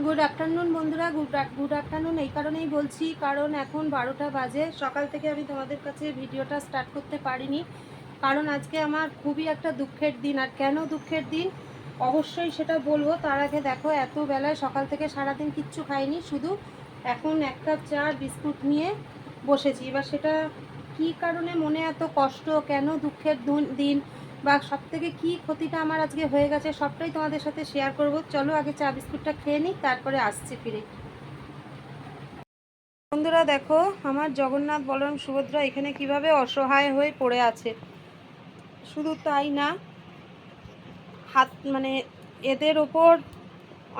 Good afternoon বন্ধুরা। Good good afternoon এই কারণেই বলছি, কারণ এখন বারোটা বাজে। সকাল থেকে আমি তোমাদের কাছে ভিডিওটা স্টার্ট করতে পারিনি, কারণ আজকে আমার খুবই একটা দুঃখের দিন। আর কেন দুঃখের দিন? অবশ্যই সেটা বলব। তার আগে দেখো, এত বেলায় সকাল থেকে সারাদিন কিচ্ছু খাইনি, শুধু এখন এক কাপ চা বিস্কুট নিয়ে বসেছি। এবার সেটা কী কারণে মনে এত কষ্ট? কেন দুঃখের দিন? বা সব থেকে কী ক্ষতিটা আমার আজকে হয়ে গেছে সবটাই তোমাদের সাথে শেয়ার করব। চলো আগে চা বিস্কুটটা খেয়ে নিই, তারপরে আসছি ফিরে। বন্ধুরা দেখো, আমার জগন্নাথ, বলরাম, সুভদ্রা এখানে কীভাবে অসহায় হয়ে পড়ে আছে। শুধু তাই না, হাত মানে এদের ওপর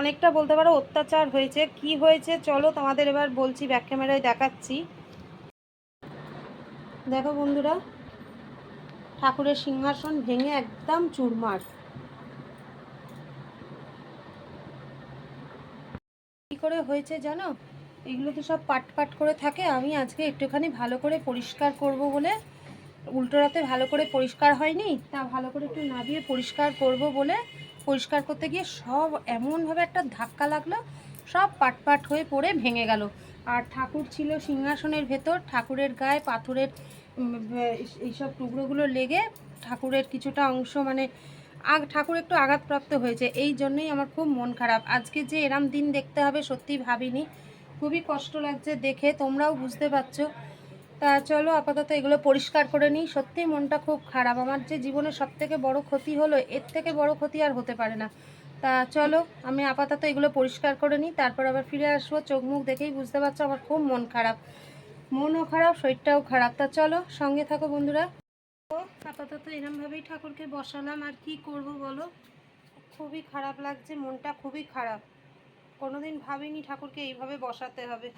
অনেকটা বলতে পারো অত্যাচার হয়েছে। কি হয়েছে চলো তোমাদের এবার বলছি ব্যাক ক্যামেরায় দেখাচ্ছি। দেখো বন্ধুরা ঠাকুরের সিংহাসন ভেঙে একদম চুরমার। কি করে হয়েছে জানো? এগুলো তো সব পাট পাট করে থাকে। আমি আজকে একটুখানি ভালো করে পরিষ্কার করব বলে, উল্টো রাতে ভালো করে পরিষ্কার হয়নি, তা ভালো করে একটু নাবিয়ে পরিষ্কার করব বলে, পরিষ্কার করতে গিয়ে সব এমনভাবে একটা ধাক্কা লাগল, সব পাট পাট হয়ে পড়ে ভেঙে গেল। আর ঠাকুর ছিল সিংহাসনের ভেতর, ঠাকুরের গায়ে পাথরের এইসব টুকরোগুলো লেগে ঠাকুরের কিছুটা অংশ মানে আগ, ঠাকুর একটু আঘাতপ্রাপ্ত হয়েছে। এই জন্যই আমার খুব মন খারাপ। আজকে যে এরম দিন দেখতে হবে সত্যি ভাবিনি। খুবই কষ্ট লাগছে দেখে, তোমরাও বুঝতে পারছ। তা চলো আপাতত এগুলো পরিষ্কার করে নিই। সত্যিই মনটা খুব খারাপ। আমার যে জীবনের সব থেকে বড় ক্ষতি হলো, এর থেকে বড় ক্ষতি আর হতে পারে না। তা চলো, আমি আপাতত এগুলো পরিষ্কার করে নিই। তারপর আবার ফিরে আসব। চোখ মুখ দেখেই বুঝতে পারছ আমার খুব মন খারাপ। মনও খারাপ, শরীরটাও খারাপ। তা চলো, সঙ্গে থাকো বন্ধুরা। আপাতত এরমভাবেই ঠাকুরকে বসালাম। আর কি করব বলো? খুবই খারাপ লাগছে, মনটা খুবই খারাপ। কোনোদিন ভাবিনি ঠাকুরকে এইভাবে বসাতে হবে।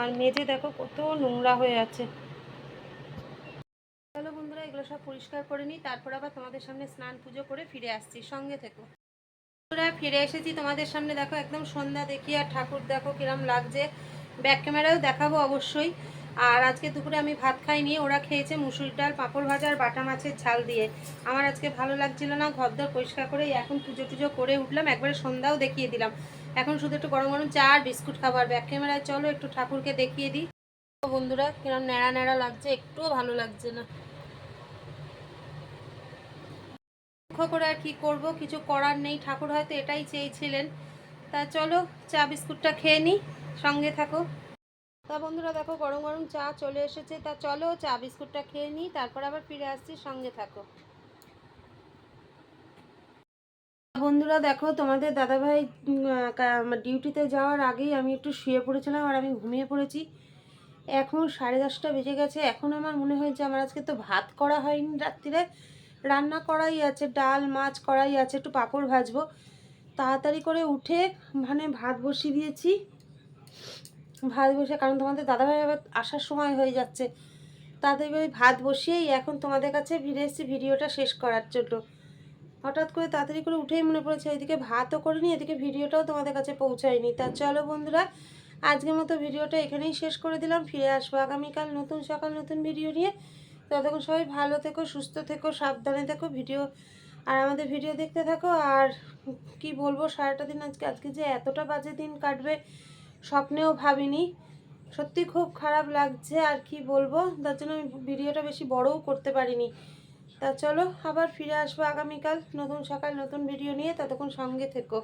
আর মেঝে দেখো কত নোংরা হয়ে আছে। চলো বন্ধুরা, এগুলো সব পরিষ্কার করে নিই। তারপর আবার তোমাদের সামনে স্নান পুজো করে ফিরে আসছি। সঙ্গে থেকো। বন্ধুরা, ফিরে এসেছি তোমাদের সামনে। দেখো, একদম সন্ধ্যা দেখি, আর ঠাকুর দেখো কিরম লাগছে। ব্যাক ক্যামেরাও দেখাবো অবশ্যই। আর আজকে দুপুরে আমি ভাত খাইনি, ওরা খেয়েছে মুসুর ডাল, পাঁপড় ভাজা আর বাটা মাছের ঝাল দিয়ে। আমার আজকে ভালো লাগছিল না, ঘরদর পরিষ্কার করে এখন পুজো টুজো করে উঠলাম, একবারে সন্ধ্যাও দেখিয়ে দিলাম। এখন শুধু একটু গরম গরম চা আর বিস্কুট খাবার ব্যাক ক্যামেরায় চলো একটু ঠাকুরকে দেখিয়ে দিই। বন্ধুরা, কিরম ন্যাড়া ন্যাড়া লাগছে, একটুও ভালো লাগছে না। দুঃখ করে আর কি করব, কিছু করার নেই। ঠাকুর হয়তো এটাই চেয়েছিলেন। তা চলো, চা, বিস্কুটটা খেয়ে নিই সঙ্গে থাকো। তা বন্ধুরা দেখো, গরম গরম চা চলে এসেছে। তা চলো, চা, বিস্কুটটা খেয়ে নিই তারপর আবার ফিরে আসছি, সঙ্গে থাকো। বন্ধুরা দেখো, তোমাদের দাদাভাই ডিউটিতে যাওয়ার আগেই আমি একটু শুয়ে পড়েছিলাম আর আমি ঘুমিয়ে পড়েছি। এখন সাড়ে দশটা বেজে গেছে। এখন আমার মনে হয় যে আমার আজকে তো ভাত করা হয়নি রাত্রিরে। রান্না করাই আছে, ডাল, মাছ করাই আছে, একটু পাঁপড় ভাজবো। তাড়াতাড়ি করে উঠে মানে ভাত বসিয়ে দিয়েছি। ভাত বসে, কারণ তোমাদের দাদাভাই আবার আসার সময় হয়ে যাচ্ছে। তাড়াতাড়ি করে ভাত বসিয়েই এখন তোমাদের কাছে ফিরে এসেছি ভিডিওটা শেষ করার জন্য। হঠাৎ করে তাড়াতাড়ি করে উঠেই মনে পড়েছে, এদিকে ভাতও করিনি, এদিকে ভিডিওটাও তোমাদের কাছে পৌঁছায়নি। তা চলো বন্ধুরা, আজকের মতো ভিডিওটা এখানেই শেষ করে দিলাম। ফিরে আসব আগামীকাল নতুন সকাল, নতুন ভিডিও নিয়ে। ততক্ষণ সবাই ভালো থেকো, সুস্থ থেকো, সাবধানে থেকো ভিডিও, আর আমাদের ভিডিও দেখতে থাকো। আর কি বলব, সারাটা দিন আজকে আজকে যে এতটা বাজে দিন কাটবে, স্বপ্নেও ভাবিনি। সত্যি খুব খারাপ লাগছে, আর কি বলব, তার জন্য আমি ভিডিওটা বেশি বড়ও করতে পারিনি। তা চলো, আবার ফিরে আসব আগামীকাল নতুন সকাল, নতুন ভিডিও নিয়ে, ততক্ষণ সঙ্গে থেকো।